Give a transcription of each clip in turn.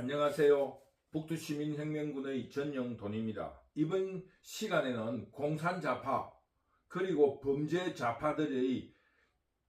안녕하세요. 북두시민혁명군의 전영돈입니다. 이번 시간에는 공산자파 그리고 범죄 자파들의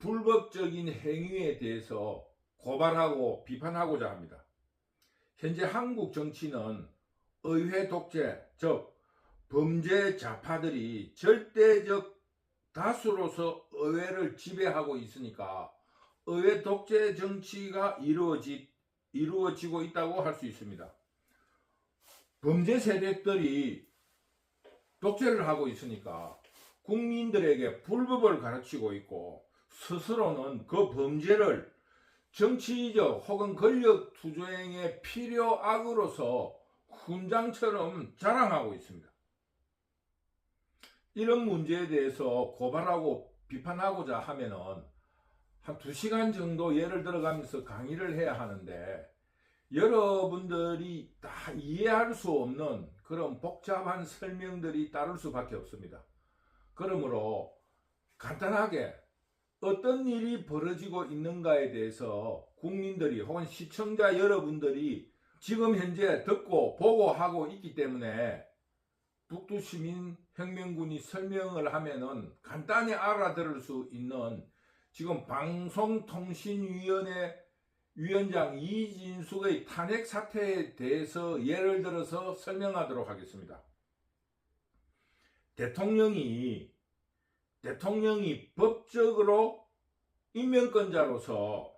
불법적인 행위에 대해서 고발하고 비판하고자 합니다. 현재 한국 정치는 의회 독재, 즉 범죄 자파들이 절대적 다수로서 의회를 지배하고 있으니까 의회 독재 정치가 이루어지, 이루어지고 있다고 할 수 있습니다. 범죄 세력들이 독재를 하고 있으니까 국민들에게 불법을 가르치고 있고 스스로는 그 범죄를 정치적 혹은 권력 투쟁의 필요악으로서 훈장처럼 자랑하고 있습니다. 이런 문제에 대해서 고발하고 비판하고자 하면은 한두 시간 정도 예를 들어가면서 강의를 해야 하는데 여러분들이 다 이해할 수 없는 그런 복잡한 설명들이 따를 수밖에 없습니다. 그러므로 간단하게 어떤 일이 벌어지고 있는가에 대해서 국민들이 혹은 시청자 여러분들이 지금 현재 듣고 보고 하고 있기 때문에 북두 시민 혁명군이 설명을 하면은 간단히 알아들을 수 있는 지금 방송통신위원회 위원장 이진숙의 탄핵 사태에 대해서 예를 들어서 설명하도록 하겠습니다. 대통령이 대통령이 법적으로 임명권자로서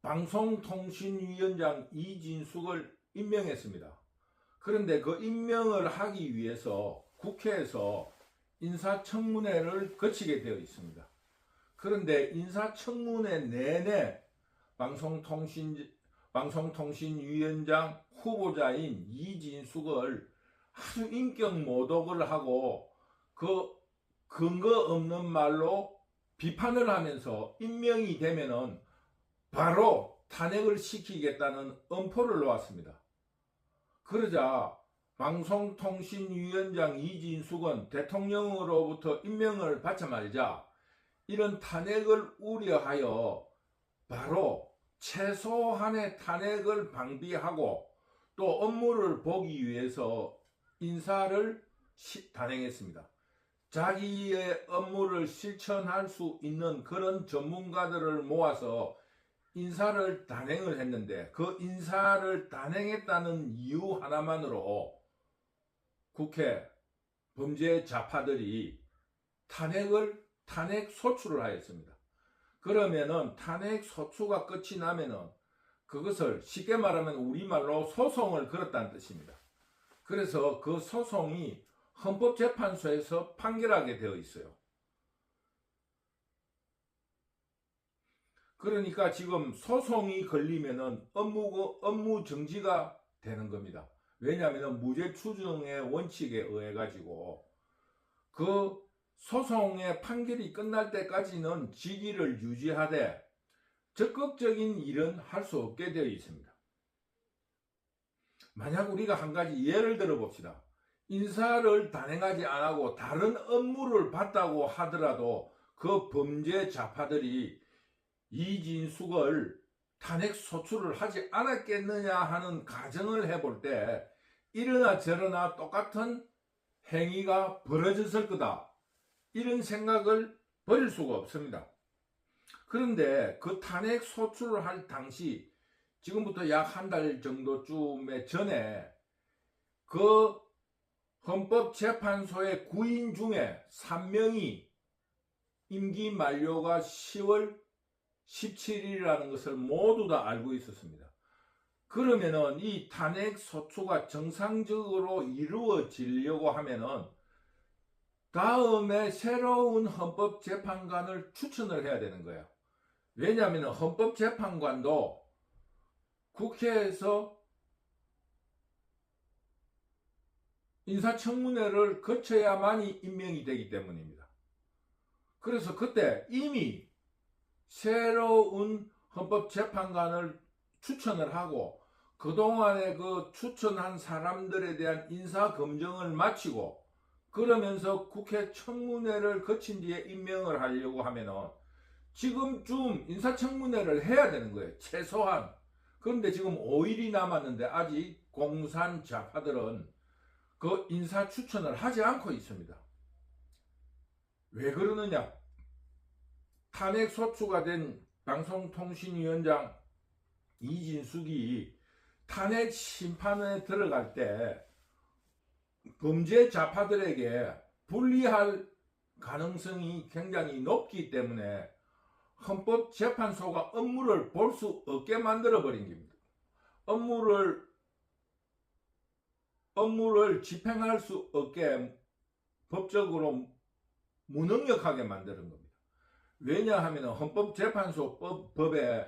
방송통신위원장 이진숙을 임명했습니다. 그런데 그 임명을 하기 위해서 국회에서 인사청문회를 거치게 되어 있습니다. 그런데 인사청문회 내내 방송통신 방송통신위원장 후보자인 이진숙을 아주 인격 모독을 하고 그 근거 없는 말로 비판을 하면서 임명이 되면은 바로 탄핵을 시키겠다는 엄포를 놓았습니다. 그러자 방송통신위원장 이진숙은 대통령으로부터 임명을 받자마자 이런 탄핵을 우려하여 바로 최소한의 탄핵을 방비하고 또 업무를 보기 위해서 인사를 시- 단행했습니다. 자기의 업무를 실천할 수 있는 그런 전문가들을 모아서 인사를 단행을 했는데 그 인사를 단행했다는 이유 하나만으로 국회 범죄 자파들이 탄핵을 탄핵 소추를 하였습니다. 그러면은 탄핵 소추가 끝이 나면은 그것을 쉽게 말하면 우리말로 소송을 걸었다는 뜻입니다. 그래서 그 소송이 헌법재판소에서 판결하게 되어 있어요. 그러니까 지금 소송이 걸리면은 업무, 업무 정지가 되는 겁니다. 왜냐하면 무죄 추정의 원칙에 의해 가지고 그 소송의 판결이 끝날 때까지는 직위를 유지하되 적극적인 일은 할 수 없게 되어 있습니다. 만약 우리가 한 가지 예를 들어 봅시다. 인사를 단행하지 않고 다른 업무를 받다고 하더라도 그 범죄 자파들이 이진숙을 탄핵 소추를 하지 않았겠느냐 하는 가정을 해볼 때 이러나 저러나 똑같은 행위가 벌어졌을 거다. 이런 생각을 버릴 수가 없습니다. 그런데 그 탄핵 소추를 할 당시 지금부터 약 한 달 정도쯤에 전에 그 헌법재판소의 구인 중에 3명이 임기 만료가 10월 17일이라는 것을 모두 다 알고 있었습니다. 그러면은 이 탄핵 소추가 정상적으로 이루어지려고 하면은 다음에 새로운 헌법재판관을 추천을 해야 되는 거예요. 왜냐하면 헌법재판관도 국회에서 인사청문회를 거쳐야만이 임명이 되기 때문입니다. 그래서 그때 이미 새로운 헌법재판관을 추천을 하고 그동안에 그 추천한 사람들에 대한 인사검증을 마치고 그러면서 국회 청문회를 거친 뒤에 임명을 하려고 하면은 지금쯤 인사청문회를 해야 되는 거예요. 최소한. 그런데 지금 5일이 남았는데 아직 공산 좌파들은 그 인사 추천을 하지 않고 있습니다. 왜 그러느냐? 탄핵 소추가 된 방송통신위원장 이진숙이 탄핵 심판에 들어갈 때 범죄 좌파들에게 불리할 가능성이 굉장히 높기 때문에 헌법재판소가 업무를 볼 수 없게 만들어 버린 겁니다. 업무를 업무를 집행할 수 없게 법적으로 무능력하게 만드는 겁니다. 왜냐하면 헌법재판소 법, 법에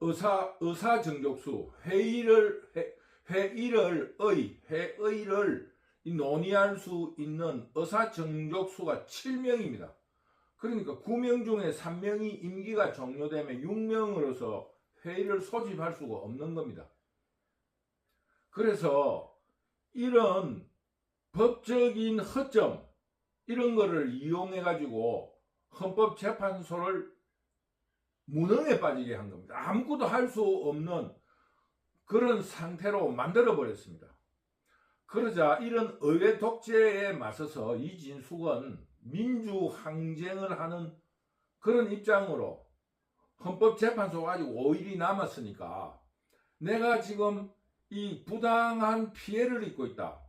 의사 의사 정족수 회의를 회, 회의를 의 회의를 이 논의할 수 있는 의사 정족수가 7명입니다. 그러니까 9명 중에 3명이 임기가 종료되면 6명으로서 회의를 소집할 수가 없는 겁니다. 그래서 이런 법적인 허점 이런 거를 이용해 가지고 헌법재판소를 무능에 빠지게 한 겁니다. 아무것도 할 수 없는 그런 상태로 만들어 버렸습니다. 그러자 이런 의회 독재에 맞서서 이진숙은 민주 항쟁을 하는 그런 입장으로 헌법재판소가 아직 5일이 남았으니까 내가 지금 이 부당한 피해를 입고 있다.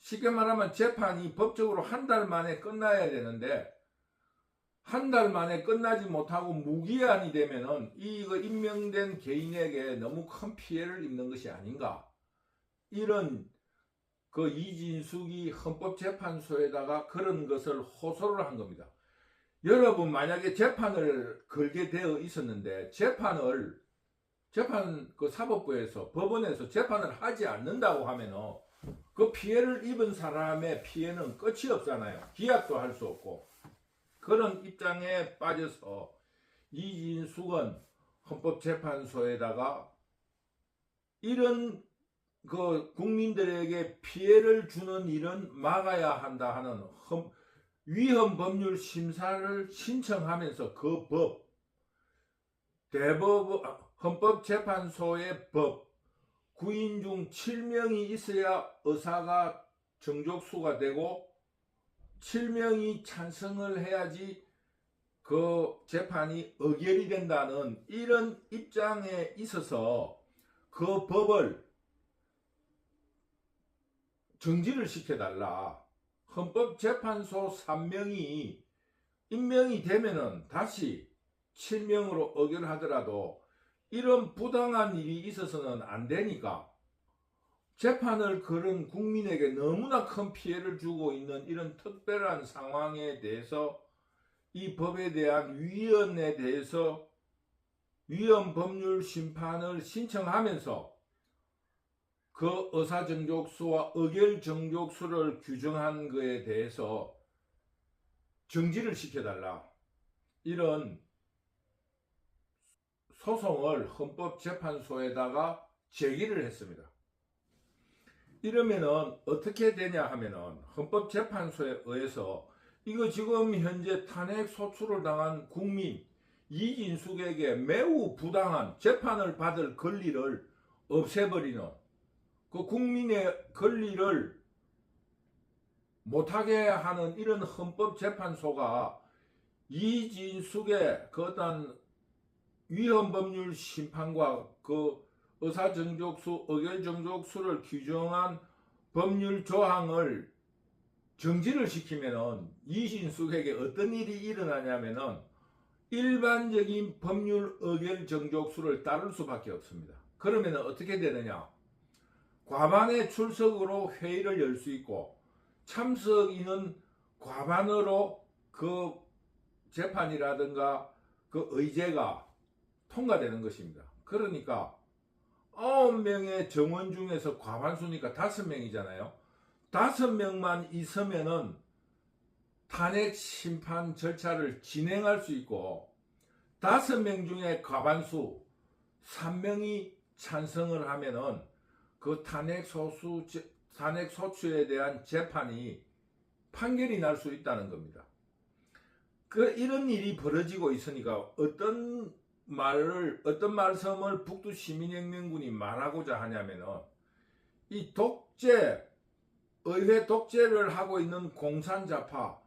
쉽게 말하면 재판이 법적으로 한 달 만에 끝나야 되는데 한 달 만에 끝나지 못하고 무기한이 되면은 이거 임명된 개인에게 너무 큰 피해를 입는 것이 아닌가. 이런 그 이진숙이 헌법재판소에다가 그런 것을 호소를 한 겁니다. 여러분 만약에 재판을 걸게 되어 있었는데 재판을 재판 그 사법부에서 법원에서 재판을 하지 않는다고 하면은 그 피해를 입은 사람의 피해는 끝이 없잖아요. 기약도 할 수 없고 그런 입장에 빠져서 이진숙은 헌법재판소에다가 이런 그 국민들에게 피해를 주는 일은 막아야 한다 하는 헌, 위헌 법률 심사를 신청하면서 그 법, 대법, 헌법재판소의 법, 9인 중 7명이 있어야 의사가 정족수가 되고 7명이 찬성을 해야지 그 재판이 의결이 된다는 이런 입장에 있어서 그 법을 정지를 시켜달라. 헌법재판소 3명이 임명이 되면은 다시 7명으로 의결하더라도 이런 부당한 일이 있어서는 안 되니까 재판을 걸은 국민에게 너무나 큰 피해를 주고 있는 이런 특별한 상황에 대해서 이 법에 대한 위헌에 대해서 위헌 법률 심판을 신청하면서 그 의사 정족수와 의결 정족수를 규정한 것에 대해서 정지를 시켜달라. 이런 소송을 헌법재판소에다가 제기를 했습니다. 이러면은 어떻게 되냐 하면은 헌법재판소에 의해서 이거 지금 현재 탄핵 소추를 당한 국민 이진숙에게 매우 부당한 재판을 받을 권리를 없애버리는 그 국민의 권리를 못하게 하는 이런 헌법재판소가 이진숙의 그 어떤 위헌법률 심판과 그 의사정족수, 의결정족수를 규정한 법률 조항을 정지를 시키면은 이진숙에게 어떤 일이 일어나냐면은 일반적인 법률 의결 정족수를 따를 수밖에 없습니다. 그러면 어떻게 되느냐? 과반의 출석으로 회의를 열 수 있고 참석 인은 과반으로 그 재판이라든가 그 의제가 통과되는 것입니다. 그러니까 9명의 정원 중에서 과반수니까 5명이잖아요. 5명만 있으면은 탄핵 심판 절차를 진행할 수 있고 5명 중에 과반수 3명이 찬성을 하면은 그 탄핵 소수 탄핵 소추에 대한 재판이 판결이 날 수 있다는 겁니다. 그 이런 일이 벌어지고 있으니까 어떤 말을 어떤 말씀을 북두 시민혁명군이 말하고자 하냐면은 이 독재 의회 독재를 하고 있는 공산자파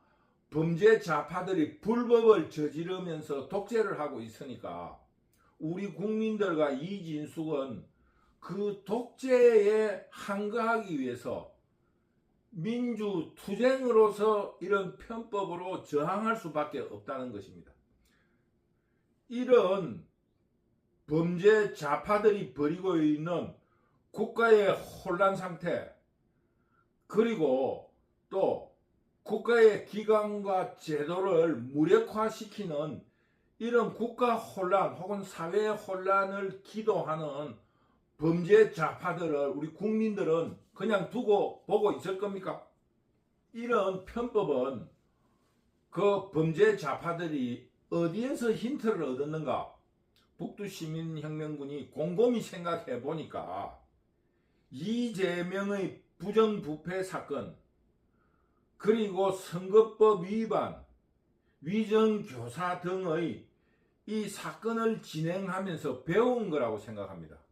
범죄 좌파들이 불법을 저지르면서 독재를 하고 있으니까 우리 국민들과 이진숙은 그 독재에 항거하기 위해서 민주 투쟁으로서 이런 편법으로 저항할 수밖에 없다는 것입니다. 이런 범죄 좌파들이 벌이고 있는 국가의 혼란 상태, 그리고 또 국가의 기관과 제도를 무력화시키는 이런 국가 혼란 혹은 사회 혼란을 기도하는 범죄 좌파들을 우리 국민들은 그냥 두고 보고 있을 겁니까? 이런 편법은 그 범죄 좌파들이 어디에서 힌트를 얻었는가? 북두시민혁명군이 곰곰이 생각해 보니까 이재명의 부정부패 사건, 그리고 선거법 위반, 위정교사 등의 이 사건을 진행하면서 배운 거라고 생각합니다.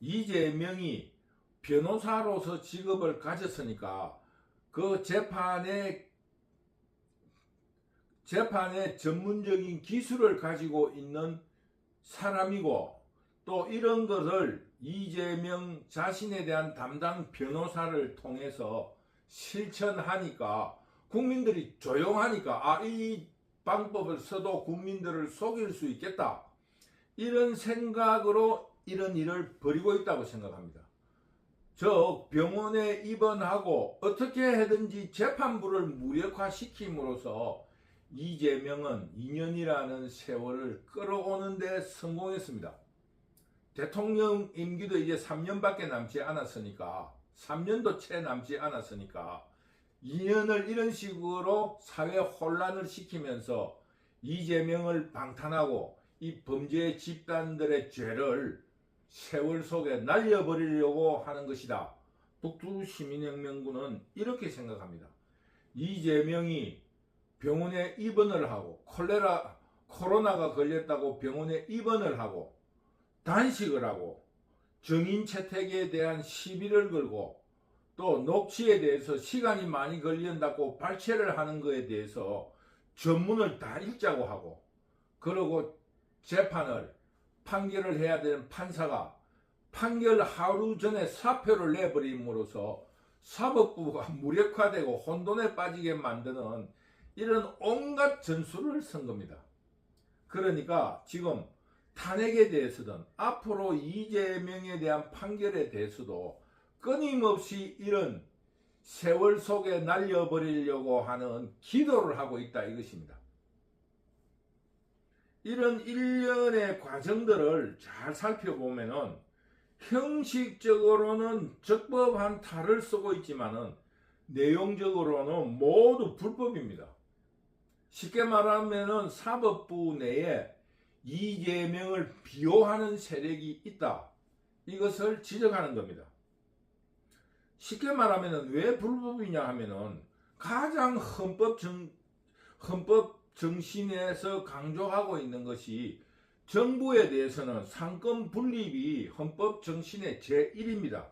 이재명이 변호사로서 직업을 가졌으니까 그 재판에 재판에 전문적인 기술을 가지고 있는 사람이고 또 이런 것을 이재명 자신에 대한 담당 변호사를 통해서 실천하니까 국민들이 조용하니까 아 이 방법을 써도 국민들을 속일 수 있겠다. 이런 생각으로 이런 일을 벌이고 있다고 생각합니다. 저 병원에 입원하고 어떻게 해든지 재판부를 무력화시킴으로써 이재명은 2년이라는 세월을 끌어오는 데 성공했습니다. 대통령 임기도 이제 3년밖에 남지 않았으니까 3년도 채 남지 않았으니까 2년을 이런 식으로 사회 혼란을 시키면서 이재명을 방탄하고 이 범죄 집단들의 죄를 세월 속에 날려버리려고 하는 것이다. 북두 시민혁명군은 이렇게 생각합니다. 이재명이 병원에 입원을 하고 콜레라 코로나가 걸렸다고 병원에 입원을 하고 단식을 하고 정인 채택에 대한 시비를 걸고 또 녹취에 대해서 시간이 많이 걸린다고 발췌를 하는 것에 대해서 전문을 다 읽자고 하고 그러고 재판을 판결을 해야 되는 판사가 판결 하루 전에 사표를 내버림으로써 사법부가 무력화되고 혼돈에 빠지게 만드는 이런 온갖 전술을 쓴 겁니다. 그러니까 지금 탄핵에 대해서든 앞으로 이재명에 대한 판결에 대해서도 끊임없이 이런 세월 속에 날려버리려고 하는 기도를 하고 있다 이것입니다. 이런 일련의 과정들을 잘 살펴보면은 형식적으로는 적법한 탈을 쓰고 있지만은 내용적으로는 모두 불법입니다. 쉽게 말하면은 사법부 내에 이재명을 비호하는 세력이 있다. 이것을 지적하는 겁니다. 쉽게 말하면 왜 불법이냐 하면은 가장 헌법 정, 헌법 정신에서 강조하고 있는 것이 정부에 대해서는 상권 분립이 헌법 정신의 제1입니다.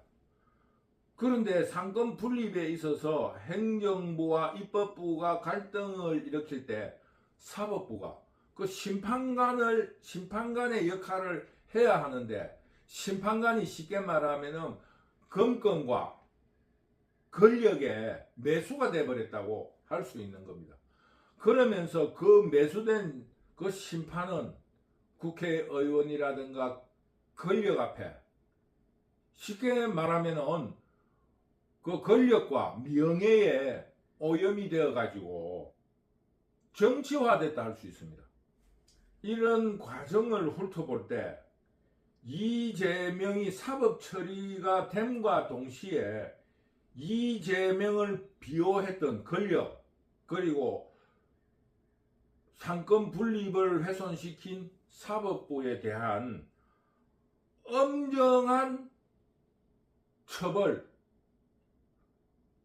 그런데 상권 분립에 있어서 행정부와 입법부가 갈등을 일으킬 때 사법부가 그 심판관을 심판관의 역할을 해야 하는데 심판관이 쉽게 말하면은 검권과 권력의 매수가 돼 버렸다고 할 수 있는 겁니다. 그러면서 그 매수된 그 심판은 국회의원이라든가 권력 앞에 쉽게 말하면은 그 권력과 명예에 오염이 되어 가지고 정치화됐다 할 수 있습니다. 이런 과정을 훑어볼 때 이재명이 사법 처리가 됨과 동시에 이재명을 비호했던 권력 그리고 상권 분립을 훼손시킨 사법부에 대한 엄정한 처벌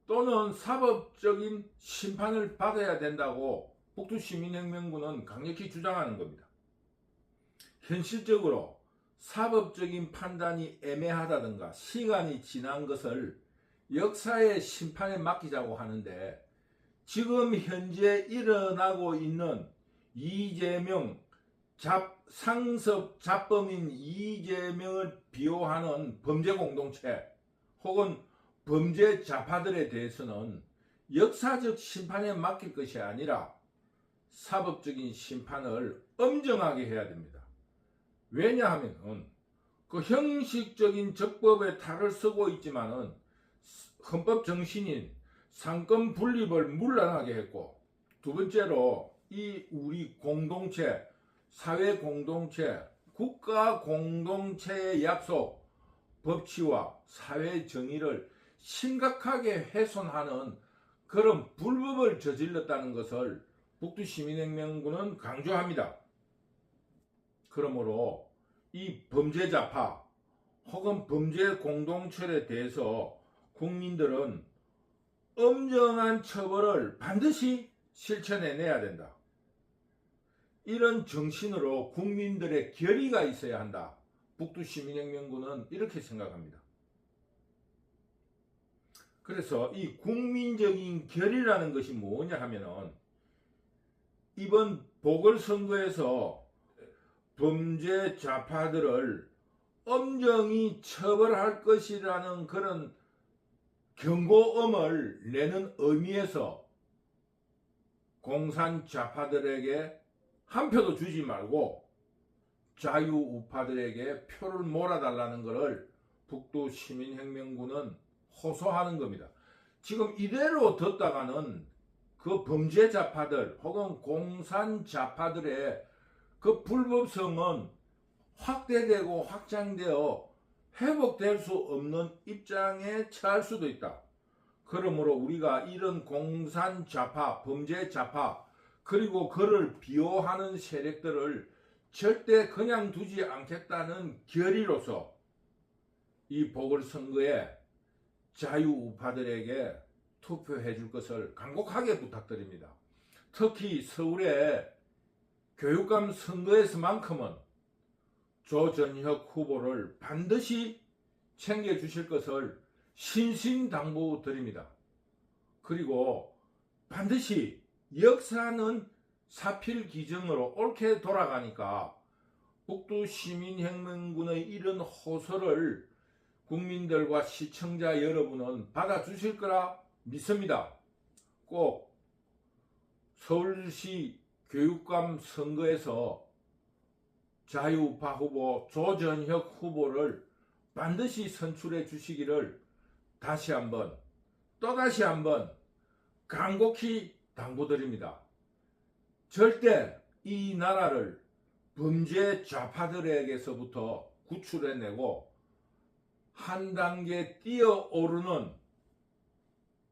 또는 사법적인 심판을 받아야 된다고 북두시민혁명군은 강력히 주장하는 겁니다. 현실적으로 사법적인 판단이 애매하다든가 시간이 지난 것을 역사의 심판에 맡기자고 하는데 지금 현재 일어나고 있는 이재명 잡, 상습 잡범인 이재명을 비호하는 범죄 공동체 혹은 범죄 좌파들에 대해서는 역사적 심판에 맡길 것이 아니라 사법적인 심판을 엄정하게 해야 됩니다. 왜냐하면 그 형식적인 적법에 탈을 쓰고 있지만은 헌법 정신인 상권 분립을 물러나게 했고 두 번째로 이 우리 공동체 사회 공동체 국가 공동체의 약속 법치와 사회 정의를 심각하게 훼손하는 그런 불법을 저질렀다는 것을 북두시민혁명군은 강조합니다. 그러므로 이 범죄자파 혹은 범죄 공동체에 대해서 국민들은 엄정한 처벌을 반드시 실천해내야 된다. 이런 정신으로 국민들의 결의가 있어야 한다. 북두시민혁명군은 이렇게 생각합니다. 그래서 이 국민적인 결의라는 것이 뭐냐 하면은 이번 보궐선거에서 범죄 좌파들을 엄정히 처벌할 것이라는 그런 경고음을 내는 의미에서 공산 좌파들에게 한 표도 주지 말고 자유우파들에게 표를 몰아달라는 것을 북두 시민혁명군은 호소하는 겁니다. 지금 이대로 뒀다가는 그 범죄 좌파들 혹은 공산 좌파들의 그 불법성은 확대되고 확장되어 회복될 수 없는 입장에 처할 수도 있다. 그러므로 우리가 이런 공산 좌파, 범죄 좌파, 그리고 그를 비호하는 세력들을 절대 그냥 두지 않겠다는 결의로서 이 보궐선거에 자유우파들에게 투표해 줄 것을 간곡하게 부탁드립니다. 특히 서울의 교육감 선거에서만큼은 조전혁 후보를 반드시 챙겨 주실 것을 신신당부 드립니다. 그리고 반드시 역사는 사필 기정으로 옳게 돌아가니까 북두 시민혁명군의 이런 호소를 국민들과 시청자 여러분은 받아주실 거라 믿습니다. 꼭 서울시 교육감 선거에서 자유우파 후보 조전혁 후보를 반드시 선출해 주시기를 다시 한번 또다시 한번 간곡히 당부드립니다. 절대 이 나라를 범죄 좌파들에게서부터 구출해내고 한 단계 뛰어오르는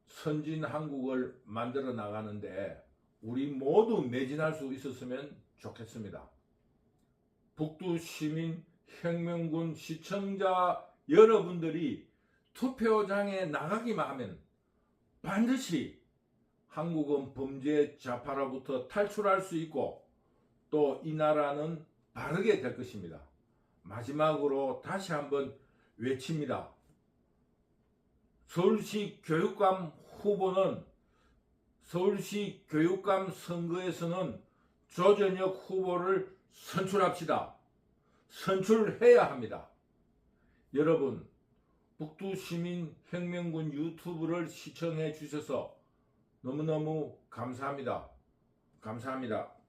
선진 한국을 만들어 나가는데 우리 모두 매진할 수 있었으면 좋겠습니다. 북두 시민 혁명군 시청자 여러분들이 투표장에 나가기만 하면 반드시 한국은 범죄 좌파로부터 탈출할 수 있고 또 이 나라는 바르게 될 것입니다. 마지막으로 다시 한번 외칩니다. 서울시 교육감 후보는 서울시 교육감 선거에서는 조전혁 후보를 선출합시다. 선출해야 합니다. 여러분, 북두시민혁명군 유튜브를 시청해 주셔서 너무너무 감사합니다. 감사합니다.